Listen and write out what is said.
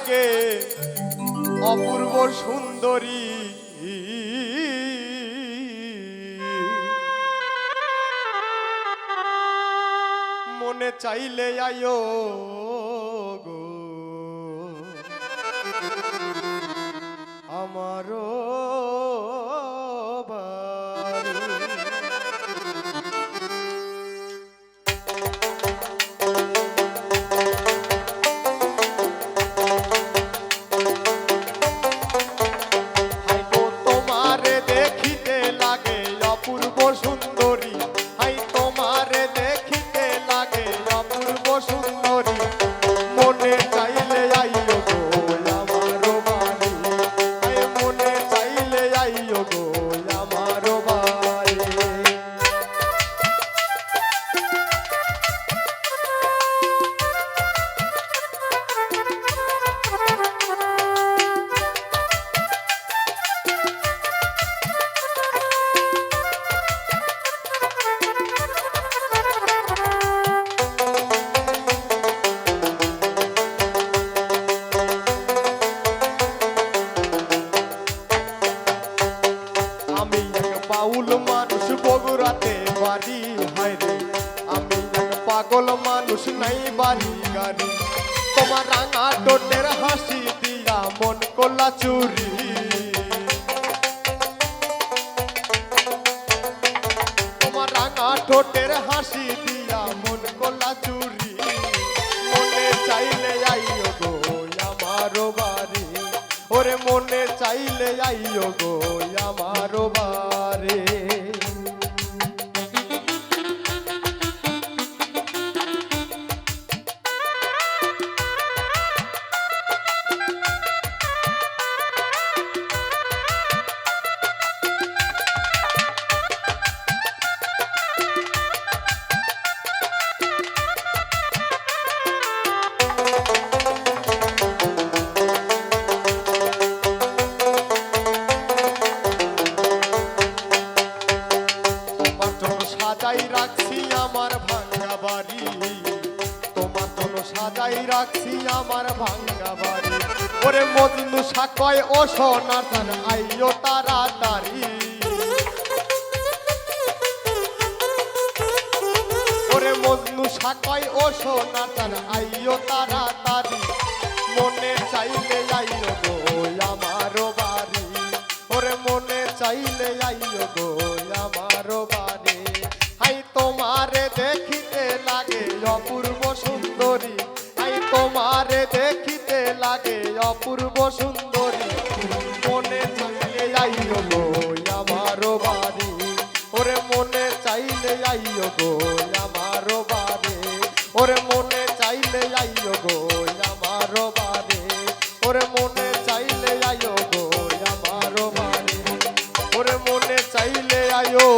লাগে অপূর্ব সুন্দরী। মনে চাইলে আয়ো গো। আমারও বাউল মানুষ বগুড়াতে বাড়ি হায়রে আমি এক পাগল মানুষ নাই বাড়ি গাড়ি। তোমার রাঙা টোটের হাসি দিয়া মন কোলা চুরি। তোমার রাঙা ঠোঁটের হাসি দিয়া মন কোলা চুরি। মনে চাইলে আইও গো আমারও বাড়ি। ওরে মনে চাইলে আইও গো বাড়ি। তোমার সাজাই রাখছি আমার ভাঙ্গা বাড়ি। তোমার জন্য সাজাই রাখছি আমার ভাঙ্গা বাড়ি। ওরে মজনু সাকয় ও সোনার ধান আইও তাড়াতাড়ি। ওরে মজনু সাকয় ও সোনার ধান আইও তাড়াতাড়ি। মনে চাইলে আইও গো আমারও বাড়ি। ওরে মনে চাইলে আইও গো আমারও বাড়ি। হাই তোমারে দেখিতে লাগে অপূর্ব সুন্দরী। হাই তোমারে দেখিতে লাগে অপূর্ব সুন্দরী। মনে চাইলে আইও গো আমারও বাড়ি। ওরে মনে চাইলে আইও গো আমারও বাড়ি। ওরে মনে চাইলে আইও গো আমারও বাড়ি। ওরে মনে চাইলে আইও গো আমারও বাড়ি। ওরে মনে চাইলে আইও